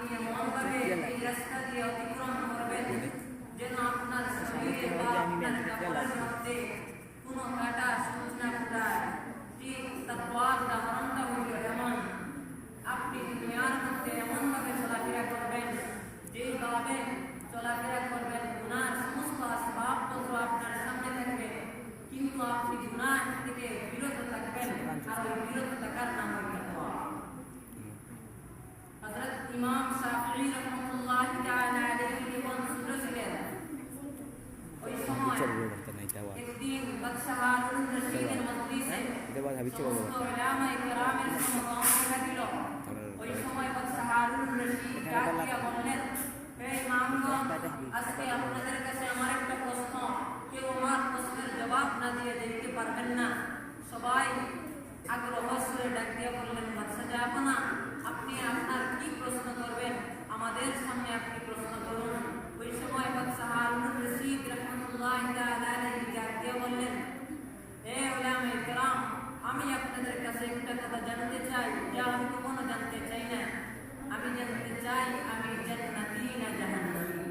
আপনি এমনভাবে এই রাস্তা দিয়ে অতিক্রম করবেন যেন আপনার শরীরে বা আপনার কাপড়ের মধ্যে কোনো কাটা সূচ না ফুটায় ঠিক তাকওয়ার উদাহরণটা হইল এমন আপনি দুনিয়ার মধ্যে এমনভাবে চলাফেরা করবেন যেইভাবে চলাফেরা করবেন গুনার সমস্ত আসবাবপত্র আপনার সামনে থাকবে কিন্তু আপনি গুনাহ থেকে বিরত থাকবেন আর ওই বিরত থাকার নাম হইল তাকওয়া হযরত ইমাম শাফিঈ রাহমাতুল্লাহি তাআলা আলাইহি যখন ছোট ছিলেন ওই সময় একদিন বাদশাহ হারুন রশিদের মজলিসে এটা বাদ হাবিচ্ছে বাবা। সমস্ত উলামায়ে কেরামের সমাগম দেখা দিল ওই সময় বাদশাহ হারুন রশিদ ডাক দিয়া বললেন হে ইমামগণ আজকে আপনাদের কাছে আমার একটা প্রশ্ন কেউ আমার প্রশ্নের জবাব না দিয়ে দিতে পারবেন না সবাই আগ্রহ সুরে ডাক বললেন বাচ্চা জাহাপনা আপনি আপনার কি প্রশ্ন করবেন আমাদের সামনে আপনি প্রশ্ন করুন ওই সময় বাদশাহ হারুন রশিদ রহমতুল্লাহ আলাইহি ডাক দিয়ে বললেন হে উলামায়ে কেরাম আমি আপনাদের কাছে একটা কথা জানতে চাই, যা আমি কখনো জানতে চাই না। আমি জানতে চাই, আমি জান্নাতি না জাহান্নামী?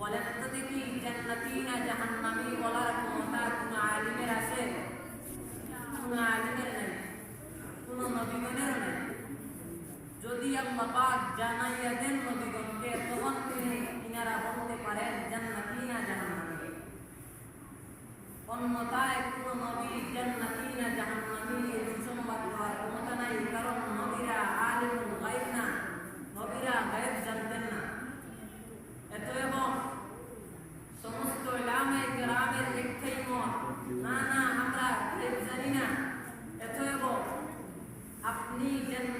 বলেন তো দেখি, জান্নাতি না জাহান্নামী বলার ক্ষমতা কোন আলিমের আছে? কোন আলিমের নেই, কোন নবীগণের নেই। যদি আল্লাহ পাক জানাইয়া দেন নবীগণকে তখন তিনি ইনারা বলতে পারেন জান্নাতি না জাহান্নামী অন্যতায় কোন নবী জান্নাতি না জাহান্নামী এই সুসংবাদ দেওয়ার ক্ষমতা নাই কারণ নবীরা আলিমুল গায়ব না নবীরা গায়ব জানতেন না এত এবং সমস্ত ইলামায়ে কেরামের একটাই মত না না আমরা গায়ব জানি না এত এবং আপনি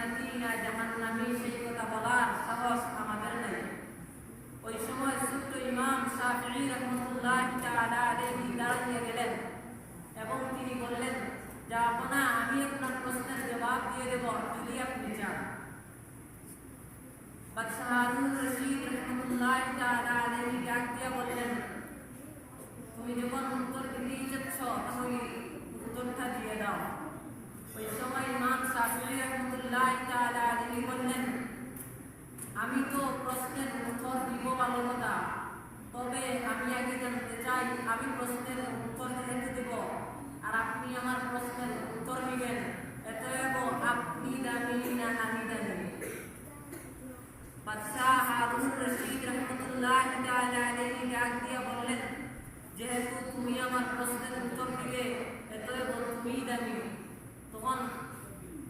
জান্নাতি না জাহান্নামী সেই কথা বলার সাহস আমাদের নেই। ওই সময় ছোট্ট ইমাম শাফিঈ রহমতুল্লাহ তাআলা আলাইহি দাঁড়িয়ে গেলেন এবং তিনি বললেন, যে আপনা, আমি আপনার প্রশ্নের জবাব দিয়ে দেব যদি আপনি চান। বাদশাহ রশিদ রহমতুল্লাহ তাআলা আলাইহি ডাক দিয়ে বললেন তুমি যখন উত্তর দিতেই যাচ্ছ তখন উত্তরটা দিয়ে দাও ওই সময় ইমাম শাফিঈ রহমতুল্লাহ তাআলা আলাইহি বললেন আমি তো প্রশ্নের উত্তর দিব ভালো কথা তবে আমি আগে চাই আমি প্রশ্নের উত্তর যেহেতু দেব আর আপনি আমার প্রশ্নের উত্তর দিবেন। এতএব আপনি দামি না আমি দামি। বাদশাহ হারুন রশিদ রহমতুল্লাহ আলাইহি ডাক দিয়ে বললেন, যেহেতু তুমি আমার প্রশ্নের উত্তর দিবে এতএব তুমি দামি। তখন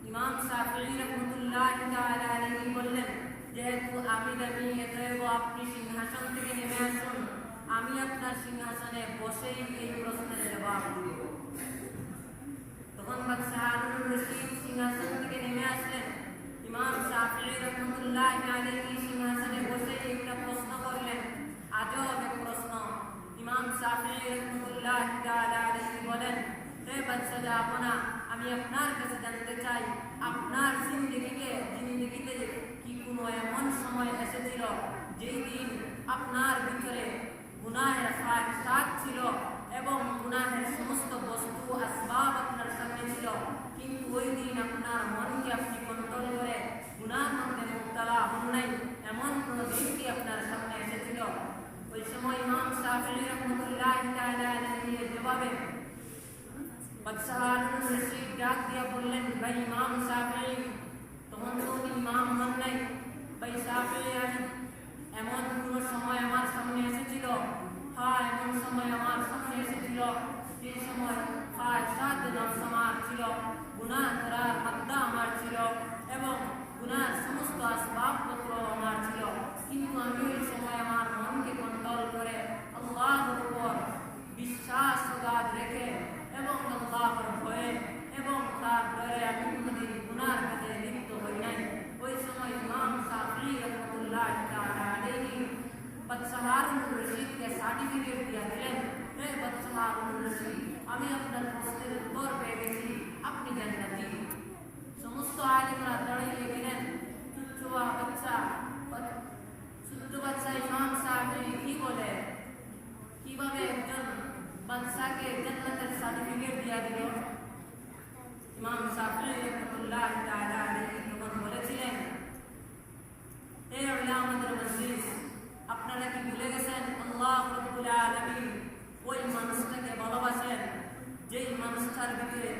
ইমাম শাফিঈ রহমতুল্লাহ আলাইহি বললেন, যেহেতু আমি দামি এতএব আপনি সিংহাসন থেকে নেমে আসুন। আমি আপনার সিংহাসনে বসেই এই প্রশ্নের জবাব দিব। তখন বাদশাহ সিংহাসন থেকে নেমে আসলেন। ইমাম শাফিঈ রহমতুল্লাহ আলাইহি সিংহাসনে বসে একটা প্রশ্ন করলেন? আজব এক প্রশ্ন। ইমাম শাফিঈ রহমতুল্লাহ আলাইহি বলেন, হে বাদশাহ জাহাপনা আমি আপনার কাছে জানতে চাই, আপনার জিন্দেগিতে জিন্দেগিতে কি কোনো এমন সময় এসেছিল যেই দিন আপনার ভিতরে গুনাহের সাত ছিল এবং গুনাহের সমস্ত বস্তু আসবাব আপনার সামনে ছিল। কিন্তু ওই দিন আপনার মনকে আপনি কন্ট্রোল করে গুনাহ মধ্যে মুক্তালা হন নাই। এমন কোনো দিনটি আপনার সামনে এসেছিল। ওই সময় ইমাম শাফিঈ রহমতুল্লাহ এর জবাবে বাদশাহ হারুন রশিদ ডাক দিয়া বললেন, ভাই ইমাম শাফিঈ তখন তো ইমাম হন নাই। ভাই আমি এমন পুরো সময় আমার সামনে এসেছিল। হ্যাঁ এমন সময় আমার সামনে এসেছিল। সেই সময় হ্যাঁ সাত নষ্ট আমার ছিল। গুণা করার মাত্রা আমার ছিল এবং গুণার সমস্ত আসবাবপত্র আমার ছিল। কিন্তু আমি ওই সময় আমার মনকে কন্ট্রোল করে আল্লাহর উপর বিশ্বাস গাদ রেখে এবং আল্লাহর ভয়ে এবং তার ডরে আমি কোনোদিন গুণার কাজে লিপ্ত হই নাই। ওই সময় ইমাম সাফি রহমতুল্লাহ रशीद के सर्टिफिकेट दिया मिले बदसलार अपनी जन्नत दी। Gracias.